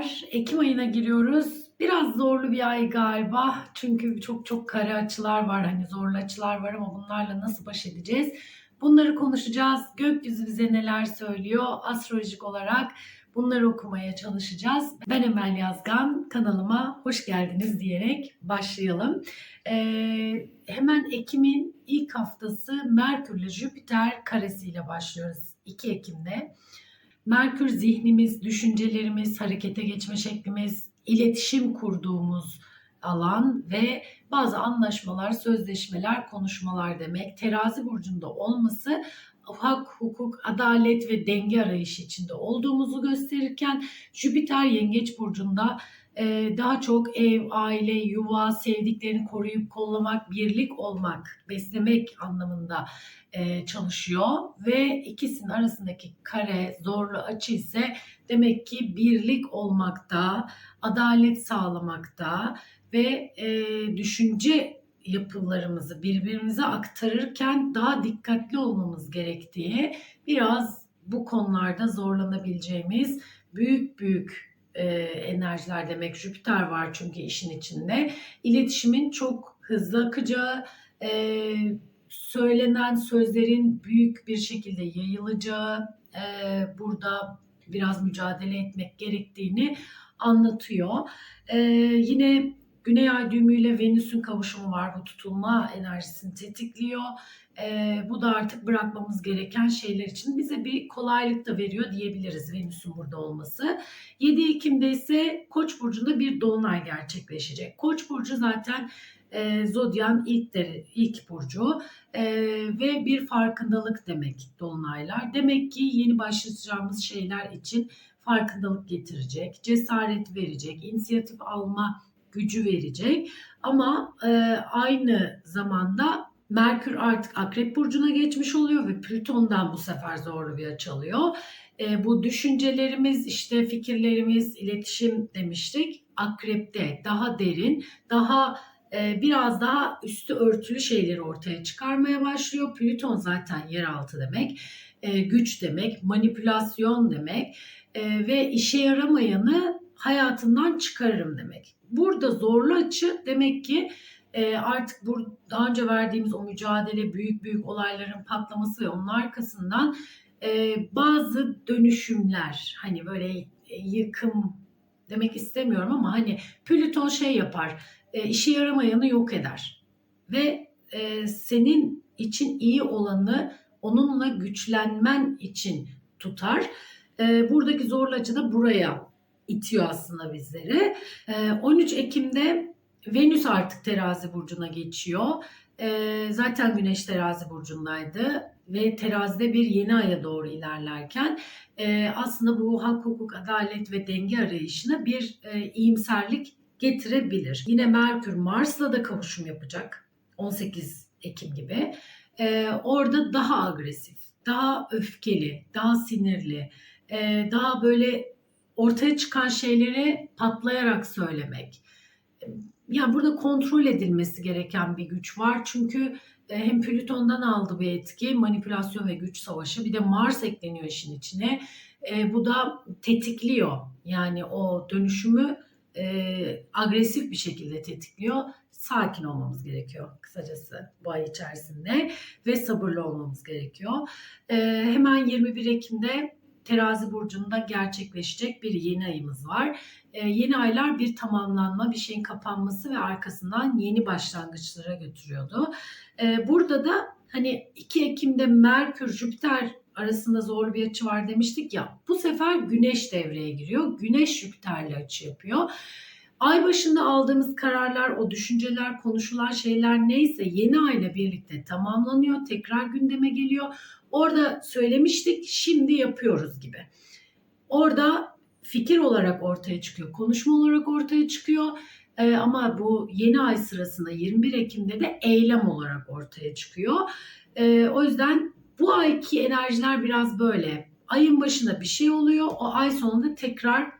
Merhabalar. Ekim ayına giriyoruz. Biraz zorlu bir ay galiba. Çünkü çok çok kare açılar var. Hani zorlu açılar var ama bunlarla nasıl baş edeceğiz? Bunları konuşacağız. Gökyüzü bize neler söylüyor? Astrolojik olarak bunları okumaya çalışacağız. Ben Emel Yazgan. Kanalıma hoş geldiniz diyerek başlayalım. Ee, hemen Ekim'in ilk haftası Merkür ile Jüpiter karesiyle başlıyoruz. 2 Ekim'de. Merkür zihnimiz, düşüncelerimiz, harekete geçme şeklimiz, iletişim kurduğumuz alan ve bazı anlaşmalar, sözleşmeler, konuşmalar demek. Terazi burcunda olması hak, hukuk, adalet ve denge arayışı içinde olduğumuzu gösterirken Jüpiter Yengeç burcunda daha çok ev, aile, yuva, sevdiklerini koruyup kollamak, birlik olmak, beslemek anlamında e, çalışıyor. Ve ikisinin arasındaki kare zorlu açı ise demek ki birlik olmakta, adalet sağlamakta ve e, düşünce yapılarımızı birbirimize aktarırken daha dikkatli olmamız gerektiği biraz bu konularda zorlanabileceğimiz büyük büyük e, enerjiler demek. Jüpiter var çünkü işin içinde. İletişimin çok hızlı akacağı, e, söylenen sözlerin büyük bir şekilde yayılacağı, e, burada biraz mücadele etmek gerektiğini anlatıyor. E, yine Güney Ay düğümüyle Venüs'ün kavuşumu var. Bu tutulma enerjisini tetikliyor. E, bu da artık bırakmamız gereken şeyler için bize bir kolaylık da veriyor diyebiliriz Venüs'ün burada olması. 7 Ekim'de ise Koç burcunda bir dolunay gerçekleşecek. Koç burcu zaten e, zodyan ilk deri, ilk burcu e, ve bir farkındalık demek dolunaylar. Demek ki yeni başlayacağımız şeyler için farkındalık getirecek, cesaret verecek, inisiyatif alma gücü verecek. Ama e, aynı zamanda Merkür artık Akrep Burcu'na geçmiş oluyor ve Plüton'dan bu sefer zorlu bir açı. E, bu düşüncelerimiz, işte fikirlerimiz, iletişim demiştik. Akrep'te daha derin, daha e, biraz daha üstü örtülü şeyleri ortaya çıkarmaya başlıyor. Plüton zaten yeraltı demek, e, güç demek, manipülasyon demek e, ve işe yaramayanı hayatından çıkarırım demek. Burada zorlu açı demek ki e, artık bu daha önce verdiğimiz o mücadele, büyük büyük olayların patlaması ve onun arkasından e, bazı dönüşümler, hani böyle yıkım demek istemiyorum ama hani Plüton şey yapar, e, işe yaramayanı yok eder ve e, senin için iyi olanı onunla güçlenmen için tutar. E, buradaki zorlu açı da buraya itiyor aslında bizleri. 13 Ekim'de Venüs artık terazi burcuna geçiyor. Zaten Güneş terazi burcundaydı ve terazide bir yeni aya doğru ilerlerken aslında bu hak, hukuk, adalet ve denge arayışına bir iyimserlik getirebilir. Yine Merkür Mars'la da kavuşum yapacak 18 Ekim gibi. Orada daha agresif, daha öfkeli, daha sinirli, daha böyle ortaya çıkan şeyleri patlayarak söylemek. Yani burada kontrol edilmesi gereken bir güç var. Çünkü e, hem Plüton'dan aldı bir etki, manipülasyon ve güç savaşı. Bir de Mars ekleniyor işin içine. E, bu da tetikliyor. Yani o dönüşümü e, agresif bir şekilde tetikliyor. Sakin olmamız gerekiyor kısacası bu ay içerisinde ve sabırlı olmamız gerekiyor. E, hemen 21 Ekim'de terazi burcunda gerçekleşecek bir yeni ayımız var. Ee, yeni aylar bir tamamlanma, bir şeyin kapanması ve arkasından yeni başlangıçlara götürüyordu. Ee, burada da hani 2 Ekim'de Merkür, Jüpiter arasında zorlu bir açı var demiştik ya. Bu sefer Güneş devreye giriyor. Güneş Jüpiter'le açı yapıyor. Ay başında aldığımız kararlar, o düşünceler, konuşulan şeyler neyse yeni ayla birlikte tamamlanıyor. Tekrar gündeme geliyor. Orada söylemiştik, şimdi yapıyoruz gibi. Orada fikir olarak ortaya çıkıyor, konuşma olarak ortaya çıkıyor. Ee, ama bu yeni ay sırasında 21 Ekim'de de eylem olarak ortaya çıkıyor. Ee, o yüzden bu ayki enerjiler biraz böyle. Ayın başında bir şey oluyor, o ay sonunda tekrar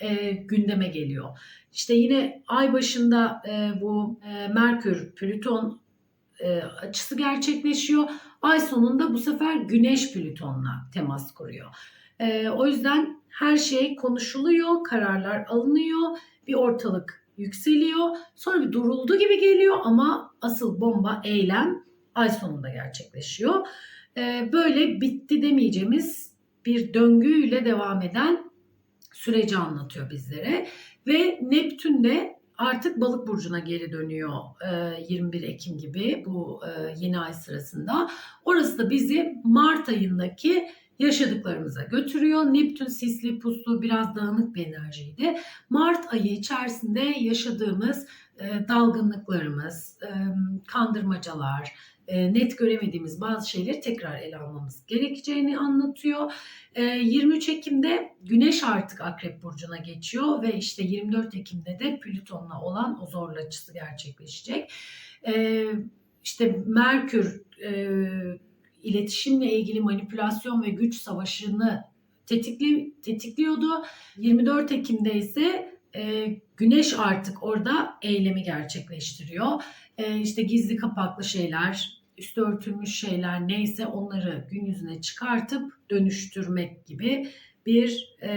e, gündeme geliyor. İşte yine ay başında e, bu e, Merkür, Plüton e, açısı gerçekleşiyor. Ay sonunda bu sefer Güneş Plüton'la temas kuruyor. E, o yüzden her şey konuşuluyor, kararlar alınıyor, bir ortalık yükseliyor. Sonra bir duruldu gibi geliyor ama asıl bomba eylem ay sonunda gerçekleşiyor. Ee, böyle bitti demeyeceğimiz bir döngüyle devam eden süreci anlatıyor bizlere. Ve Neptün de artık balık burcuna geri dönüyor e, 21 Ekim gibi bu e, yeni ay sırasında. Orası da bizi Mart ayındaki yaşadıklarımıza götürüyor. Neptün sisli, puslu, biraz dağınık bir enerjiydi. Mart ayı içerisinde yaşadığımız e, dalgınlıklarımız, e, kandırmacalar, e, net göremediğimiz bazı şeyleri tekrar ele almamız gerekeceğini anlatıyor. E, 23 Ekim'de Güneş artık Akrep Burcu'na geçiyor ve işte 24 Ekim'de de Plüton'la olan o zorlu açısı gerçekleşecek. E, işte Merkür e, iletişimle ilgili manipülasyon ve güç savaşını tetikli, tetikliyordu. 24 Ekim'de ise e, Güneş artık orada eylemi gerçekleştiriyor. E, işte gizli kapaklı şeyler, üstü örtülmüş şeyler neyse onları gün yüzüne çıkartıp dönüştürmek gibi bir e,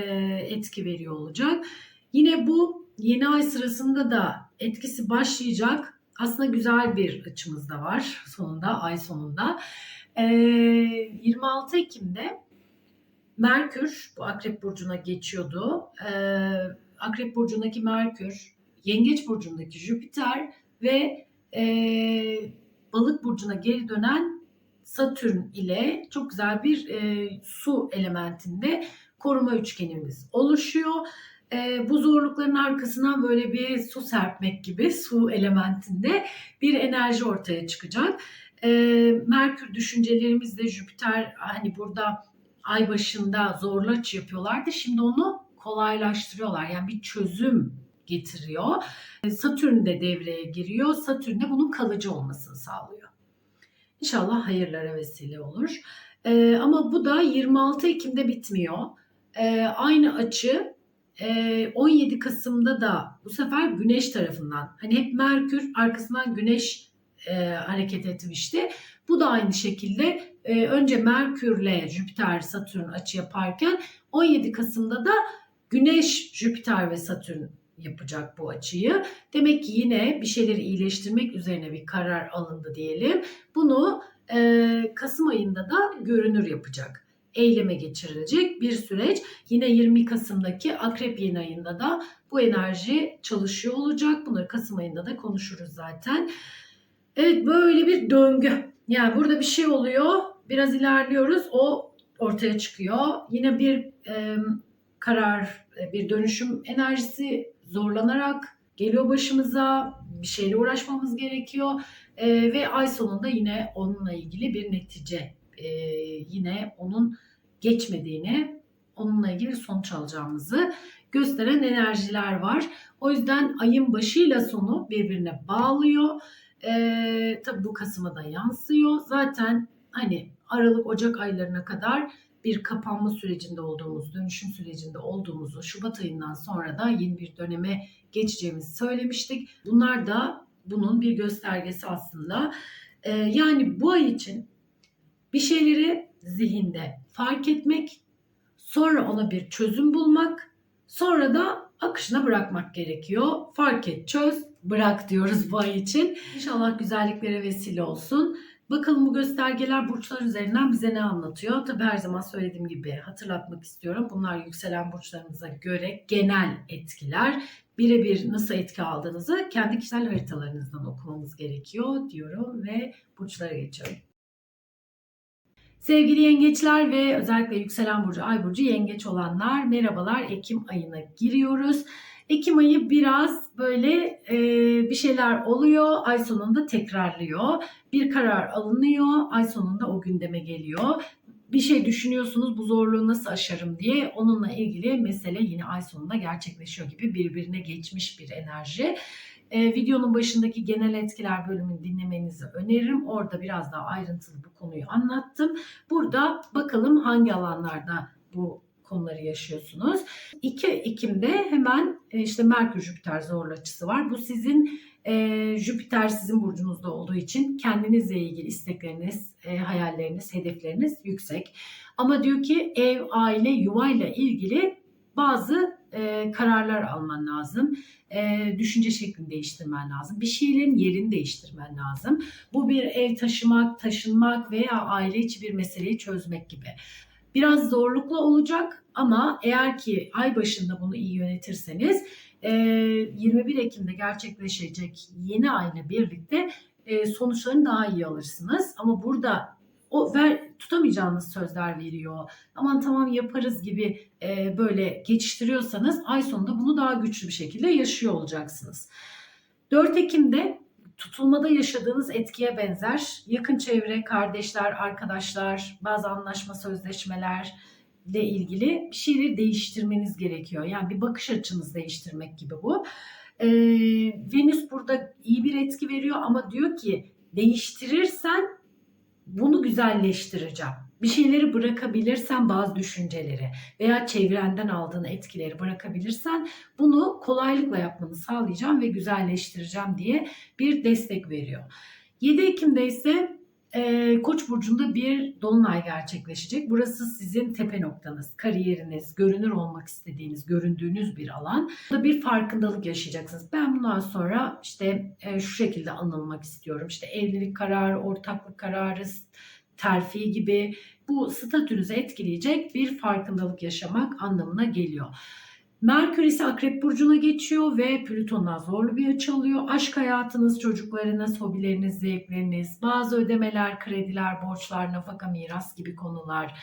etki veriyor olacak. Yine bu yeni ay sırasında da etkisi başlayacak. Aslında güzel bir açımız da var sonunda, ay sonunda. E, 26 Ekim'de Merkür bu Akrep Burcu'na geçiyordu. E, Akrep Burcu'ndaki Merkür, Yengeç Burcu'ndaki Jüpiter ve e, Balık Burcu'na geri dönen Satürn ile çok güzel bir e, su elementinde koruma üçgenimiz oluşuyor. E, bu zorlukların arkasından böyle bir su serpmek gibi su elementinde bir enerji ortaya çıkacak. E, Merkür düşüncelerimizde Jüpiter hani burada ay başında zorlu açı yapıyorlardı. Şimdi onu kolaylaştırıyorlar. Yani bir çözüm getiriyor. Satürn de devreye giriyor. Satürn de bunun kalıcı olmasını sağlıyor. İnşallah hayırlara vesile olur. Ee, ama bu da 26 Ekim'de bitmiyor. Ee, aynı açı e, 17 Kasım'da da bu sefer Güneş tarafından. Hani hep Merkür arkasından Güneş e, hareket etmişti. Bu da aynı şekilde e, önce Merkürle Jüpiter, Satürn açı yaparken 17 Kasım'da da Güneş, Jüpiter ve Satürn yapacak bu açıyı. Demek ki yine bir şeyleri iyileştirmek üzerine bir karar alındı diyelim. Bunu e, Kasım ayında da görünür yapacak. Eyleme geçirilecek bir süreç. Yine 20 Kasım'daki Akrep yeni ayında da bu enerji çalışıyor olacak. Bunları Kasım ayında da konuşuruz zaten. Evet böyle bir döngü. Yani burada bir şey oluyor. Biraz ilerliyoruz. O ortaya çıkıyor. Yine bir e, karar, bir dönüşüm enerjisi zorlanarak geliyor başımıza. Bir şeyle uğraşmamız gerekiyor. E, ve ay sonunda yine onunla ilgili bir netice. E, yine onun geçmediğini, onunla ilgili sonuç alacağımızı gösteren enerjiler var. O yüzden ayın başıyla sonu birbirine bağlıyor. E, tabii bu Kasım'a da yansıyor. Zaten hani Aralık, Ocak aylarına kadar bir kapanma sürecinde olduğumuz, dönüşüm sürecinde olduğumuzu, Şubat ayından sonra da yeni bir döneme geçeceğimizi söylemiştik. Bunlar da bunun bir göstergesi aslında. Ee, yani bu ay için bir şeyleri zihinde fark etmek, sonra ona bir çözüm bulmak, sonra da akışına bırakmak gerekiyor. Fark et, çöz, bırak diyoruz bu ay için. İnşallah güzelliklere vesile olsun. Bakalım bu göstergeler burçlar üzerinden bize ne anlatıyor? Tabii her zaman söylediğim gibi hatırlatmak istiyorum. Bunlar yükselen burçlarınıza göre genel etkiler. Birebir nasıl etki aldığınızı kendi kişisel haritalarınızdan okumamız gerekiyor diyorum ve burçlara geçiyorum. Sevgili yengeçler ve özellikle yükselen burcu, ay burcu yengeç olanlar merhabalar. Ekim ayına giriyoruz. Ekim ayı biraz böyle e, bir şeyler oluyor, ay sonunda tekrarlıyor. Bir karar alınıyor, ay sonunda o gündeme geliyor. Bir şey düşünüyorsunuz bu zorluğu nasıl aşarım diye onunla ilgili mesele yine ay sonunda gerçekleşiyor gibi birbirine geçmiş bir enerji. Ee, videonun başındaki genel etkiler bölümünü dinlemenizi öneririm. Orada biraz daha ayrıntılı bu konuyu anlattım. Burada bakalım hangi alanlarda bu konuları yaşıyorsunuz. 2 Ekim'de hemen e, işte Merkür Jüpiter zorlu açısı var. Bu sizin e, Jüpiter sizin burcunuzda olduğu için kendinizle ilgili istekleriniz, e, hayalleriniz, hedefleriniz yüksek. Ama diyor ki ev, aile, yuvayla ilgili bazı e, kararlar alman lazım. E, düşünce şeklini değiştirmen lazım. Bir şeylerin yerini değiştirmen lazım. Bu bir ev taşımak, taşınmak veya aile içi bir meseleyi çözmek gibi. Biraz zorluklu olacak ama eğer ki ay başında bunu iyi yönetirseniz e, 21 Ekim'de gerçekleşecek yeni ayla birlikte e, sonuçlarını daha iyi alırsınız. Ama burada o ver, tutamayacağınız sözler veriyor. Aman tamam yaparız gibi e, böyle geçiştiriyorsanız ay sonunda bunu daha güçlü bir şekilde yaşıyor olacaksınız. 4 Ekim'de tutulmada yaşadığınız etkiye benzer yakın çevre, kardeşler, arkadaşlar, bazı anlaşma sözleşmeler ile ilgili bir şeyleri değiştirmeniz gerekiyor. Yani bir bakış açınızı değiştirmek gibi bu. Ee, Venüs burada iyi bir etki veriyor ama diyor ki değiştirirsen bunu güzelleştireceğim. Bir şeyleri bırakabilirsen bazı düşünceleri veya çevrenden aldığın etkileri bırakabilirsen bunu kolaylıkla yapmanı sağlayacağım ve güzelleştireceğim diye bir destek veriyor. 7 Ekim'de ise e, Koç burcunda bir dolunay gerçekleşecek. Burası sizin tepe noktanız, kariyeriniz, görünür olmak istediğiniz, göründüğünüz bir alan. Burada bir farkındalık yaşayacaksınız. Ben bundan sonra işte e, şu şekilde anılmak istiyorum. İşte evlilik kararı, ortaklık kararı, terfi gibi bu statünüzü etkileyecek bir farkındalık yaşamak anlamına geliyor. Merkür ise Akrep Burcu'na geçiyor ve Plüton'dan zorlu bir açı alıyor. Aşk hayatınız, çocuklarınız, hobileriniz, zevkleriniz, bazı ödemeler, krediler, borçlar, nafaka, miras gibi konular,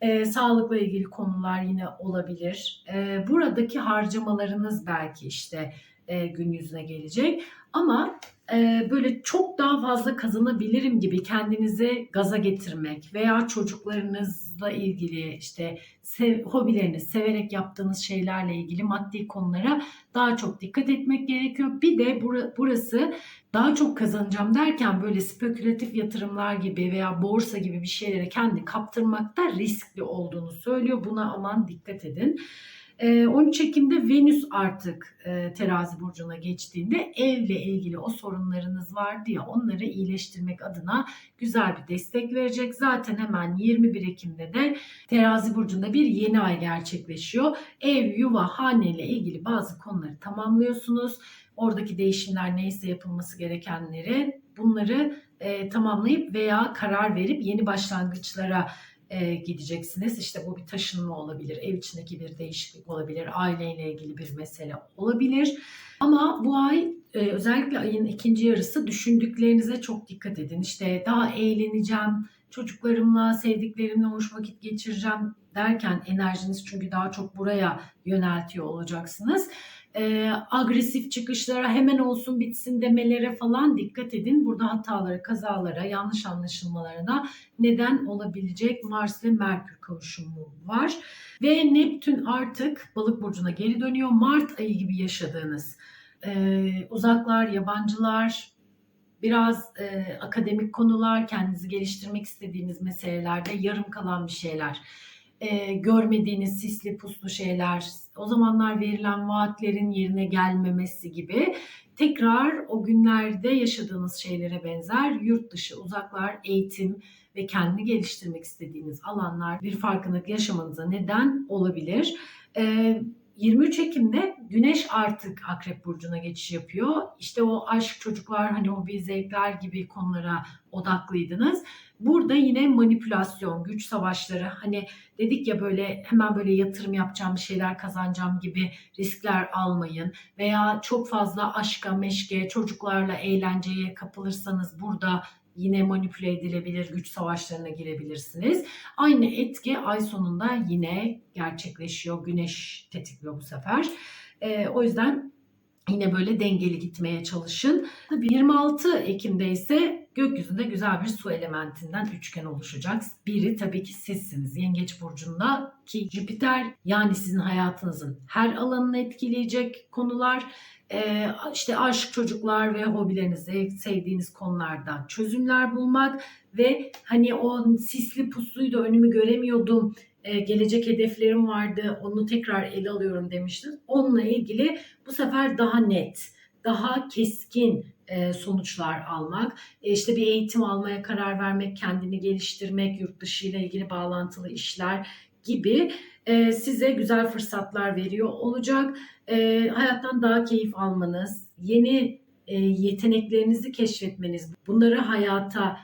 e, sağlıkla ilgili konular yine olabilir. E, buradaki harcamalarınız belki işte e, gün yüzüne gelecek. Ama e, böyle çok daha fazla kazanabilirim gibi kendinizi gaza getirmek veya çocuklarınızla ilgili işte sev, hobileriniz, severek yaptığınız şeylerle ilgili maddi konulara daha çok dikkat etmek gerekiyor. Bir de burası daha çok kazanacağım derken böyle spekülatif yatırımlar gibi veya borsa gibi bir şeylere kendi kaptırmakta riskli olduğunu söylüyor. Buna aman dikkat edin. 13 ee, Ekim'de Venüs artık e, terazi burcuna geçtiğinde evle ilgili o sorunlarınız vardı ya onları iyileştirmek adına güzel bir destek verecek. Zaten hemen 21 Ekim'de de terazi burcunda bir yeni ay gerçekleşiyor. Ev, yuva, hane ile ilgili bazı konuları tamamlıyorsunuz. Oradaki değişimler neyse yapılması gerekenleri bunları e, tamamlayıp veya karar verip yeni başlangıçlara e, gideceksiniz. İşte bu bir taşınma olabilir, ev içindeki bir değişiklik olabilir, aileyle ilgili bir mesele olabilir. Ama bu ay e, özellikle ayın ikinci yarısı düşündüklerinize çok dikkat edin. İşte daha eğleneceğim, çocuklarımla, sevdiklerimle hoş vakit geçireceğim derken enerjiniz çünkü daha çok buraya yöneltiyor olacaksınız e, agresif çıkışlara hemen olsun bitsin demelere falan dikkat edin. Burada hatalara, kazalara, yanlış anlaşılmalara neden olabilecek Mars ve Merkür kavuşumu var. Ve Neptün artık balık burcuna geri dönüyor. Mart ayı gibi yaşadığınız e, uzaklar, yabancılar, biraz e, akademik konular, kendinizi geliştirmek istediğiniz meselelerde yarım kalan bir şeyler e, görmediğiniz sisli puslu şeyler, o zamanlar verilen vaatlerin yerine gelmemesi gibi tekrar o günlerde yaşadığınız şeylere benzer yurt dışı, uzaklar, eğitim ve kendini geliştirmek istediğiniz alanlar bir farkındalık yaşamanıza neden olabilir. E, 23 Ekim'de Güneş artık Akrep Burcu'na geçiş yapıyor. İşte o aşk, çocuklar, hani hobi, zevkler gibi konulara odaklıydınız. Burada yine manipülasyon, güç savaşları hani dedik ya böyle hemen böyle yatırım yapacağım bir şeyler kazanacağım gibi riskler almayın. Veya çok fazla aşka, meşke, çocuklarla eğlenceye kapılırsanız burada yine manipüle edilebilir, güç savaşlarına girebilirsiniz. Aynı etki ay sonunda yine gerçekleşiyor. Güneş tetikliyor bu sefer. E, o yüzden yine böyle dengeli gitmeye çalışın. Tabii 26 Ekim'de ise gökyüzünde güzel bir su elementinden üçgen oluşacak. Biri tabii ki sizsiniz. Yengeç burcunda ki Jüpiter yani sizin hayatınızın her alanını etkileyecek konular e, işte aşk, çocuklar ve hobilerinizi sevdiğiniz konulardan çözümler bulmak ve hani o sisli pusluydu önümü göremiyordum e, gelecek hedeflerim vardı onu tekrar ele alıyorum demiştin. Onunla ilgili bu sefer daha net, daha keskin e, sonuçlar almak, e, işte bir eğitim almaya karar vermek, kendini geliştirmek, yurt dışı ile ilgili bağlantılı işler gibi size güzel fırsatlar veriyor olacak. Hayattan daha keyif almanız, yeni yeteneklerinizi keşfetmeniz, bunları hayata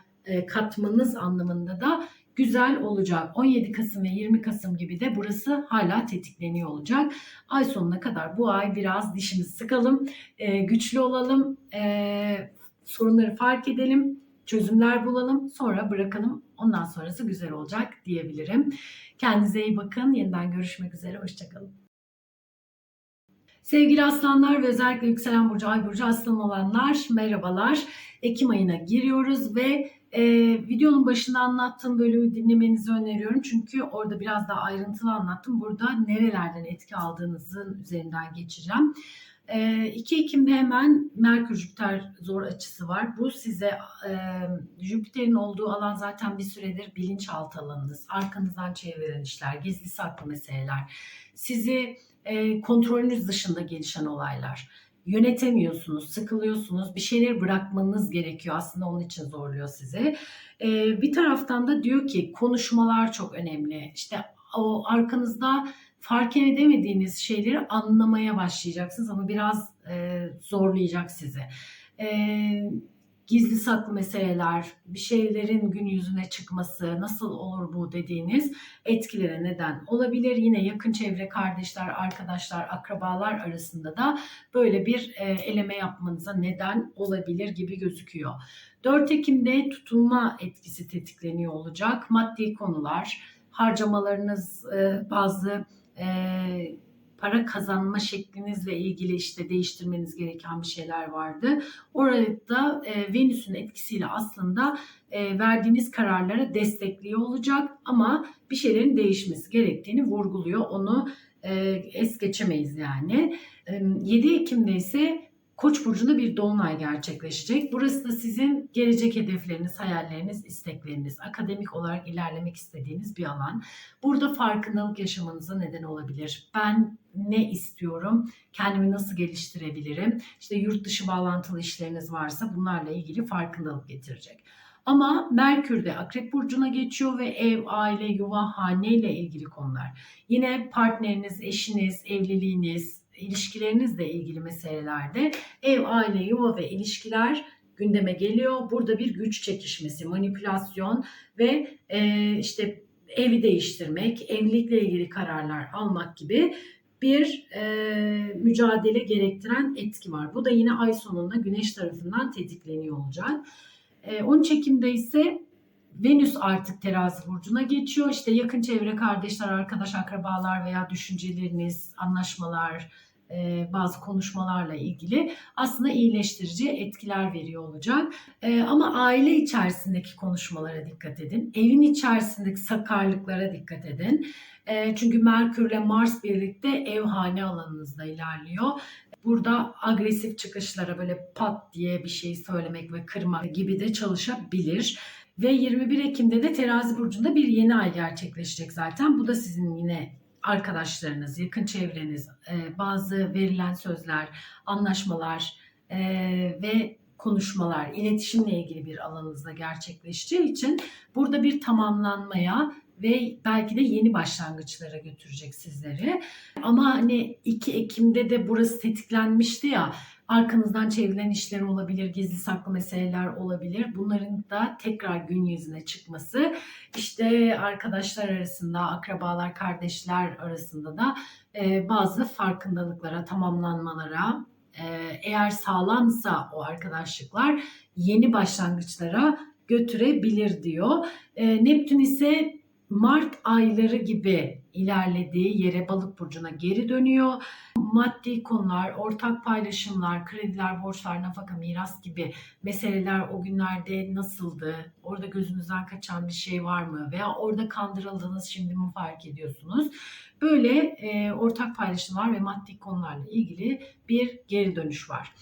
katmanız anlamında da güzel olacak. 17 Kasım ve 20 Kasım gibi de burası hala tetikleniyor olacak. Ay sonuna kadar bu ay biraz dişimizi sıkalım, e, güçlü olalım, e, sorunları fark edelim, çözümler bulalım, sonra bırakalım. Ondan sonrası güzel olacak diyebilirim. Kendinize iyi bakın. Yeniden görüşmek üzere. Hoşçakalın. Sevgili aslanlar ve özellikle yükselen burcu, ay burcu aslan olanlar merhabalar. Ekim ayına giriyoruz ve e, videonun başında anlattığım bölümü dinlemenizi öneriyorum. Çünkü orada biraz daha ayrıntılı anlattım. Burada nerelerden etki aldığınızın üzerinden geçeceğim. E, 2 Ekim'de hemen Merkür Jüpiter zor açısı var. Bu size e, Jüpiter'in olduğu alan zaten bir süredir bilinçaltı alanınız. Arkanızdan çeviren işler, gizli saklı meseleler. Sizi e, kontrolünüz dışında gelişen olaylar. Yönetemiyorsunuz, sıkılıyorsunuz, bir şeyleri bırakmanız gerekiyor. Aslında onun için zorluyor sizi. E, bir taraftan da diyor ki konuşmalar çok önemli. İşte o arkanızda fark edemediğiniz şeyleri anlamaya başlayacaksınız ama biraz e, zorlayacak sizi. E, gizli saklı meseleler, bir şeylerin gün yüzüne çıkması, nasıl olur bu dediğiniz etkilere neden olabilir. Yine yakın çevre, kardeşler, arkadaşlar, akrabalar arasında da böyle bir e, eleme yapmanıza neden olabilir gibi gözüküyor. 4 Ekim'de tutunma etkisi tetikleniyor olacak. Maddi konular, harcamalarınız, e, bazı e, para kazanma şeklinizle ilgili işte değiştirmeniz gereken bir şeyler vardı. Orada e, Venüs'ün etkisiyle aslında e, verdiğiniz kararlara destekliyor olacak ama bir şeylerin değişmesi gerektiğini vurguluyor. Onu e, es geçemeyiz yani. E, 7 Ekim'de ise Koç burcunda bir dolunay gerçekleşecek. Burası da sizin gelecek hedefleriniz, hayalleriniz, istekleriniz, akademik olarak ilerlemek istediğiniz bir alan. Burada farkındalık yaşamanıza neden olabilir. Ben ne istiyorum? Kendimi nasıl geliştirebilirim? İşte yurt dışı bağlantılı işleriniz varsa bunlarla ilgili farkındalık getirecek. Ama Merkür de Akrep Burcu'na geçiyor ve ev, aile, yuva, hane ile ilgili konular. Yine partneriniz, eşiniz, evliliğiniz, ilişkilerinizle ilgili meselelerde ev, aile, yuva ve ilişkiler gündeme geliyor. Burada bir güç çekişmesi, manipülasyon ve e, işte evi değiştirmek, evlilikle ilgili kararlar almak gibi bir e, mücadele gerektiren etki var. Bu da yine ay sonunda güneş tarafından tetikleniyor olacak. E, 13 Ekim'de ise Venüs artık terazi burcuna geçiyor. İşte yakın çevre, kardeşler, arkadaş, akrabalar veya düşünceleriniz, anlaşmalar, e, bazı konuşmalarla ilgili aslında iyileştirici etkiler veriyor olacak. E, ama aile içerisindeki konuşmalara dikkat edin. Evin içerisindeki sakarlıklara dikkat edin. E, çünkü Merkür ile Mars birlikte ev hane alanınızda ilerliyor. Burada agresif çıkışlara böyle pat diye bir şey söylemek ve kırma gibi de çalışabilir. Ve 21 Ekim'de de Terazi Burcu'nda bir yeni ay gerçekleşecek zaten. Bu da sizin yine arkadaşlarınız, yakın çevreniz, e, bazı verilen sözler, anlaşmalar e, ve konuşmalar, iletişimle ilgili bir alanınızda gerçekleşeceği için burada bir tamamlanmaya ve belki de yeni başlangıçlara götürecek sizleri. Ama hani 2 Ekim'de de burası tetiklenmişti ya arkanızdan çevrilen işler olabilir, gizli saklı meseleler olabilir. Bunların da tekrar gün yüzüne çıkması işte arkadaşlar arasında, akrabalar, kardeşler arasında da e, bazı farkındalıklara, tamamlanmalara, e, eğer sağlamsa o arkadaşlıklar yeni başlangıçlara götürebilir diyor. E, Neptün ise Mart ayları gibi ilerlediği yere balık burcuna geri dönüyor. Maddi konular, ortak paylaşımlar, krediler, borçlar, nafaka, miras gibi meseleler o günlerde nasıldı? Orada gözünüzden kaçan bir şey var mı? Veya orada kandırıldınız şimdi mi fark ediyorsunuz? Böyle e, ortak paylaşımlar ve maddi konularla ilgili bir geri dönüş var.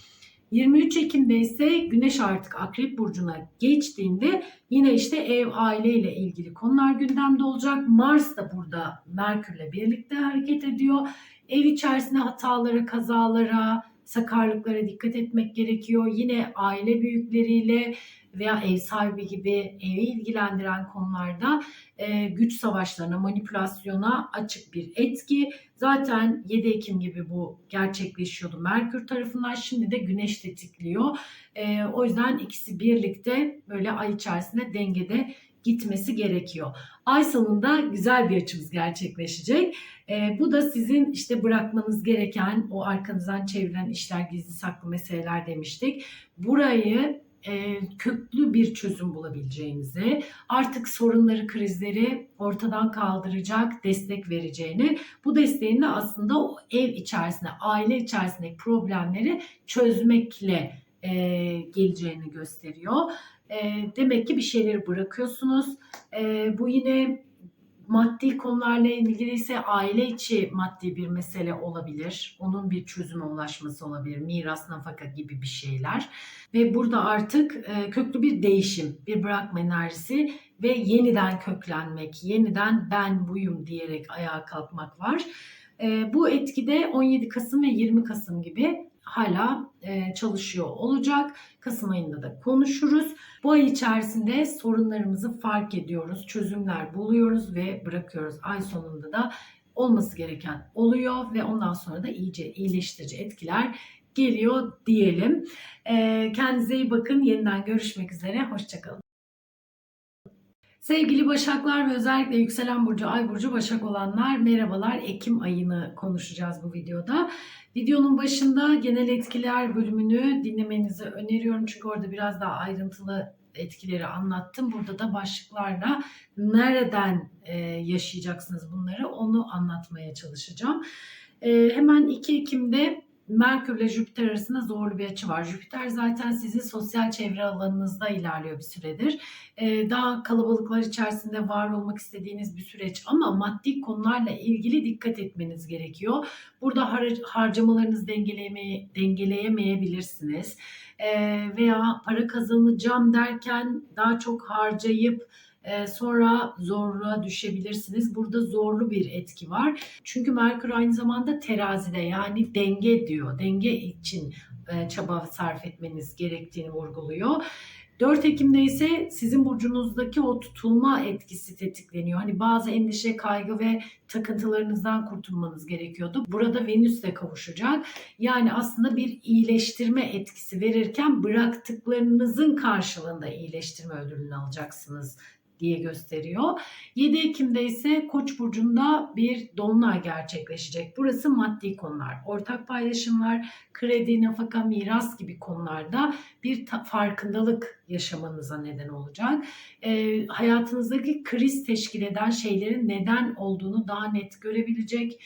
23 Ekim'de ise Güneş artık Akrep Burcu'na geçtiğinde yine işte ev, aile ile ilgili konular gündemde olacak. Mars da burada Merkür'le birlikte hareket ediyor. Ev içerisinde hatalara, kazalara, sakarlıklara dikkat etmek gerekiyor. Yine aile büyükleriyle veya ev sahibi gibi evi ilgilendiren konularda e, güç savaşlarına, manipülasyona açık bir etki. Zaten 7 Ekim gibi bu gerçekleşiyordu Merkür tarafından. Şimdi de Güneş tetikliyor. E, o yüzden ikisi birlikte böyle ay içerisinde dengede gitmesi gerekiyor. Ay sonunda güzel bir açımız gerçekleşecek. E, bu da sizin işte bırakmanız gereken o arkanızdan çevrilen işler, gizli saklı meseleler demiştik. Burayı e, köklü bir çözüm bulabileceğinizi, artık sorunları, krizleri ortadan kaldıracak destek vereceğini, bu desteğin de aslında o ev içerisinde, aile içerisindeki problemleri çözmekle e, geleceğini gösteriyor. E, demek ki bir şeyleri bırakıyorsunuz. E, bu yine maddi konularla ilgili ise aile içi maddi bir mesele olabilir. Onun bir çözüme ulaşması olabilir. Miras, nafaka gibi bir şeyler. Ve burada artık e, köklü bir değişim, bir bırakma enerjisi ve yeniden köklenmek, yeniden ben buyum diyerek ayağa kalkmak var. E, bu etkide 17 Kasım ve 20 Kasım gibi hala e, çalışıyor olacak. Kasım ayında da konuşuruz. Bu ay içerisinde sorunlarımızı fark ediyoruz, çözümler buluyoruz ve bırakıyoruz. Ay sonunda da olması gereken oluyor ve ondan sonra da iyice iyileştirici etkiler geliyor diyelim. E, kendinize iyi bakın. Yeniden görüşmek üzere. Hoşçakalın. Sevgili Başaklar ve özellikle yükselen burcu, ay burcu Başak olanlar merhabalar. Ekim ayını konuşacağız bu videoda. Videonun başında genel etkiler bölümünü dinlemenizi öneriyorum. Çünkü orada biraz daha ayrıntılı etkileri anlattım. Burada da başlıklarla nereden e, yaşayacaksınız bunları onu anlatmaya çalışacağım. E, hemen 2 Ekim'de Merkür ile Jüpiter arasında zorlu bir açı var. Jüpiter zaten sizin sosyal çevre alanınızda ilerliyor bir süredir. Ee, daha kalabalıklar içerisinde var olmak istediğiniz bir süreç ama maddi konularla ilgili dikkat etmeniz gerekiyor. Burada har- harcamalarınızı dengeleyeme dengeleyemeyebilirsiniz. Ee, veya para kazanacağım derken daha çok harcayıp sonra zorluğa düşebilirsiniz. Burada zorlu bir etki var. Çünkü Merkür aynı zamanda terazide yani denge diyor. Denge için e, çaba sarf etmeniz gerektiğini vurguluyor. 4 Ekim'de ise sizin burcunuzdaki o tutulma etkisi tetikleniyor. Hani bazı endişe, kaygı ve takıntılarınızdan kurtulmanız gerekiyordu. Burada Venüs de kavuşacak. Yani aslında bir iyileştirme etkisi verirken bıraktıklarınızın karşılığında iyileştirme ödülünü alacaksınız diye gösteriyor. 7 Ekim'de ise Koç burcunda bir dolunay gerçekleşecek. Burası maddi konular, ortak paylaşımlar, kredi, nafaka, miras gibi konularda bir farkındalık yaşamanıza neden olacak. E, hayatınızdaki kriz teşkil eden şeylerin neden olduğunu daha net görebilecek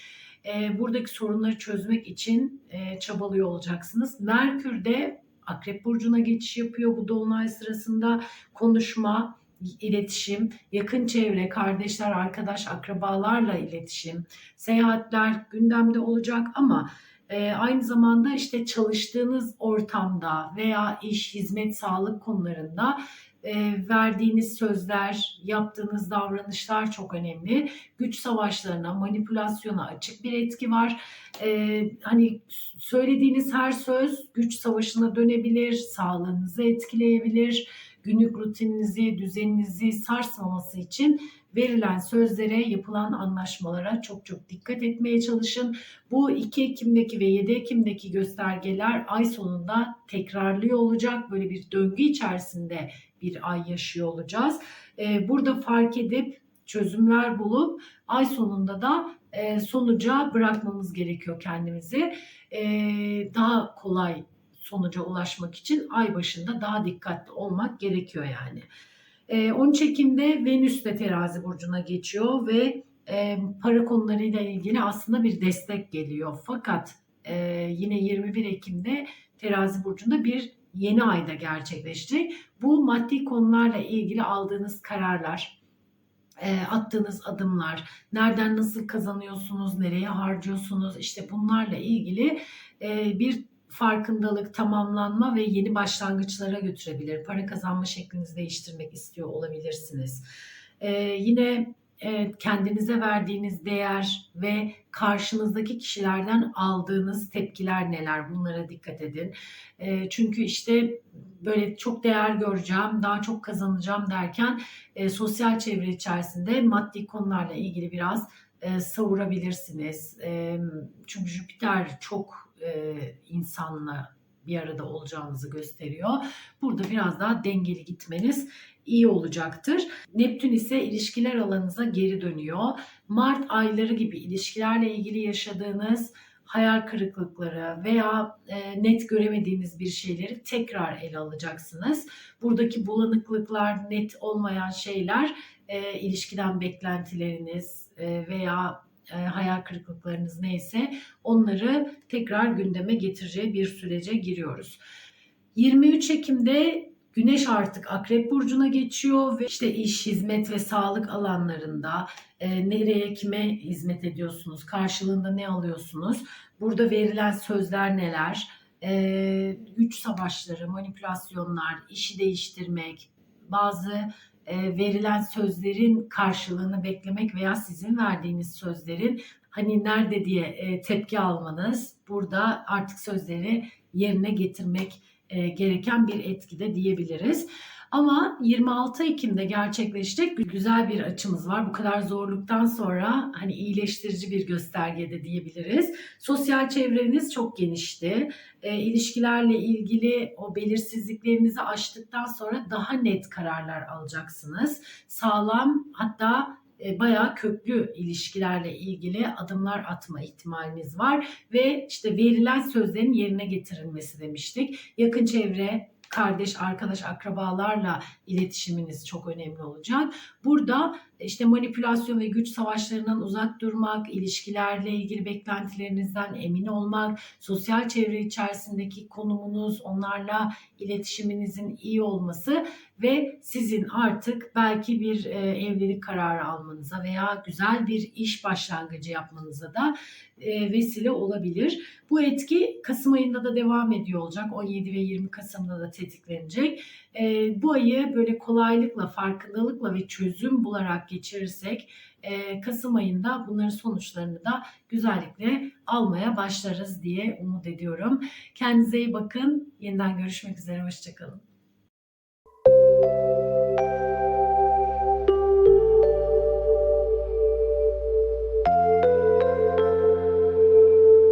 e, buradaki sorunları çözmek için e, çabalıyor olacaksınız. Merkür de Akrep Burcu'na geçiş yapıyor bu dolunay sırasında. Konuşma, iletişim, yakın çevre, kardeşler, arkadaş, akrabalarla iletişim, seyahatler gündemde olacak ama e, aynı zamanda işte çalıştığınız ortamda veya iş, hizmet, sağlık konularında e, verdiğiniz sözler, yaptığınız davranışlar çok önemli. Güç savaşlarına, manipülasyona açık bir etki var. E, hani söylediğiniz her söz güç savaşına dönebilir, sağlığınızı etkileyebilir günlük rutininizi, düzeninizi sarsmaması için verilen sözlere, yapılan anlaşmalara çok çok dikkat etmeye çalışın. Bu 2 Ekim'deki ve 7 Ekim'deki göstergeler ay sonunda tekrarlıyor olacak. Böyle bir döngü içerisinde bir ay yaşıyor olacağız. Ee, burada fark edip çözümler bulup ay sonunda da e, sonuca bırakmamız gerekiyor kendimizi. Ee, daha kolay sonuca ulaşmak için ay başında daha dikkatli olmak gerekiyor yani. 13 ee, Ekim'de Venüs de terazi burcuna geçiyor ve e, para konularıyla ilgili aslında bir destek geliyor. Fakat e, yine 21 Ekim'de terazi burcunda bir yeni ayda gerçekleşecek. Bu maddi konularla ilgili aldığınız kararlar, e, attığınız adımlar, nereden nasıl kazanıyorsunuz, nereye harcıyorsunuz işte bunlarla ilgili bir farkındalık, tamamlanma ve yeni başlangıçlara götürebilir. Para kazanma şeklinizi değiştirmek istiyor olabilirsiniz. Ee, yine e, kendinize verdiğiniz değer ve karşınızdaki kişilerden aldığınız tepkiler neler bunlara dikkat edin. E, çünkü işte böyle çok değer göreceğim, daha çok kazanacağım derken e, sosyal çevre içerisinde maddi konularla ilgili biraz e, savurabilirsiniz. E, çünkü Jüpiter çok e, insanla bir arada olacağınızı gösteriyor. Burada biraz daha dengeli gitmeniz iyi olacaktır. Neptün ise ilişkiler alanınıza geri dönüyor. Mart ayları gibi ilişkilerle ilgili yaşadığınız hayal kırıklıkları veya e, net göremediğiniz bir şeyleri tekrar ele alacaksınız. Buradaki bulanıklıklar, net olmayan şeyler, e, ilişkiden beklentileriniz e, veya e, hayal kırıklıklarınız neyse onları tekrar gündeme getireceği bir sürece giriyoruz. 23 Ekim'de Güneş artık Akrep Burcu'na geçiyor ve işte iş, hizmet ve sağlık alanlarında e, nereye, kime hizmet ediyorsunuz, karşılığında ne alıyorsunuz, burada verilen sözler neler, e, güç savaşları, manipülasyonlar, işi değiştirmek, bazı verilen sözlerin karşılığını beklemek veya sizin verdiğiniz sözlerin hani nerede diye e, tepki almanız, burada artık sözleri yerine getirmek e, gereken bir etkide diyebiliriz. Ama 26 Ekim'de gerçekleşecek güzel bir açımız var. Bu kadar zorluktan sonra hani iyileştirici bir göstergede diyebiliriz. Sosyal çevreniz çok genişti. E, ilişkilerle ilgili o belirsizliklerinizi aştıktan sonra daha net kararlar alacaksınız. Sağlam hatta e, bayağı köklü ilişkilerle ilgili adımlar atma ihtimaliniz var ve işte verilen sözlerin yerine getirilmesi demiştik. Yakın çevre, kardeş, arkadaş, akrabalarla iletişiminiz çok önemli olacak. Burada işte manipülasyon ve güç savaşlarından uzak durmak, ilişkilerle ilgili beklentilerinizden emin olmak, sosyal çevre içerisindeki konumunuz, onlarla iletişiminizin iyi olması ve sizin artık belki bir e, evlilik kararı almanıza veya güzel bir iş başlangıcı yapmanıza da e, vesile olabilir. Bu etki Kasım ayında da devam ediyor olacak. 17 ve 20 Kasım'da da tetiklenecek. E, bu ayı böyle kolaylıkla, farkındalıkla ve çözüm bularak geçirirsek e, Kasım ayında bunların sonuçlarını da güzellikle almaya başlarız diye umut ediyorum. Kendinize iyi bakın. Yeniden görüşmek üzere. Hoşçakalın.